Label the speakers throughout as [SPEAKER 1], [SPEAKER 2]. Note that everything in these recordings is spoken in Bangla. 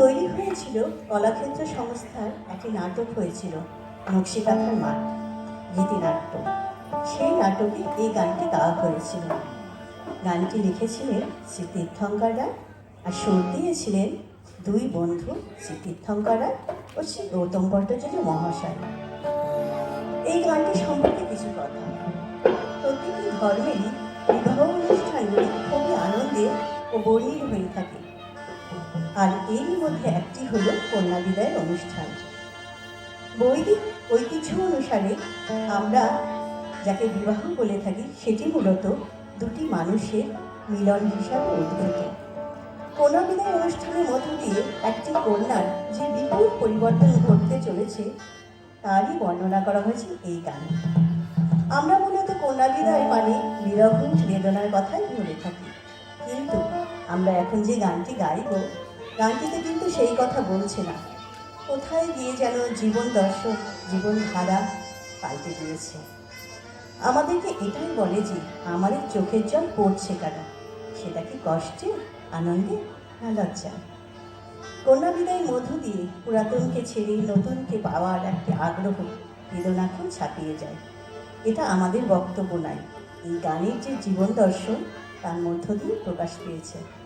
[SPEAKER 1] তৈরি হয়েছিল কলাক্ষেত্র সংস্থার একটি নাটক হয়েছিল নকশিকাথার মাঠ গীতিনাট্য সেই নাটকে এই গানটি গাওয়া হয়েছিল। গানটি লিখেছিলেন শ্রী তীর্থঙ্কর রায় আর সুর দিয়েছিলেন দুই বন্ধু শ্রী তীর্থঙ্কর রায় ও শ্রী গৌতম ভট্টাচার্য মহাশয়। এই গানটি সম্পর্কে কিছু কথা। প্রতিটি ধর্মেরই বিবাহ অনুষ্ঠানগুলি খুবই আনন্দে ও বর্ণিল হয়ে থাকে। আর এরই মধ্যে একটি হল কন্যা বিদায়ের অনুষ্ঠান। বৈদিক ঐতিহ্য অনুসারে আমরা যাকে বিবাহ বলে থাকি, সেটি মূলত দুটি মানুষের মিলন হিসাবে উদ্ভূত। কন্যা বিদায় অনুষ্ঠানের মধ্য দিয়ে একটি কন্যার যে বিপুল পরিবর্তন ঘটতে চলেছে, তারই বর্ণনা করা হয়েছে এই গানে। আমরা মূলত কন্যা বিদায় মানে বিরহ বেদনার কথাই বলে থাকি। কিন্তু আমরা এখন যে গানটি গাইব গানটিতে কিন্তু সেই কথা বলছে না কোথায় গিয়ে যেন জীবন দর্শন জীবনধারা পাল্টে দিয়েছে। আমাদেরকে এটাই বলে যে, আমাদের চোখের জল পড়ছে কেন? সেটা কি কষ্টে, আনন্দে না লজ্জা কন্যা বিদায়ের মধ্য দিয়ে পুরাতনকে ছেড়ে নতুনকে পাওয়ার একটি আগ্রহ বেদনাকেও ছাপিয়ে যায়। এটা আমাদের বক্তব্য নয়। এই গানের যে জীবন দর্শন, তার মধ্য দিয়ে প্রকাশ পেয়েছে।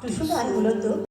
[SPEAKER 1] টুসু গান মূলত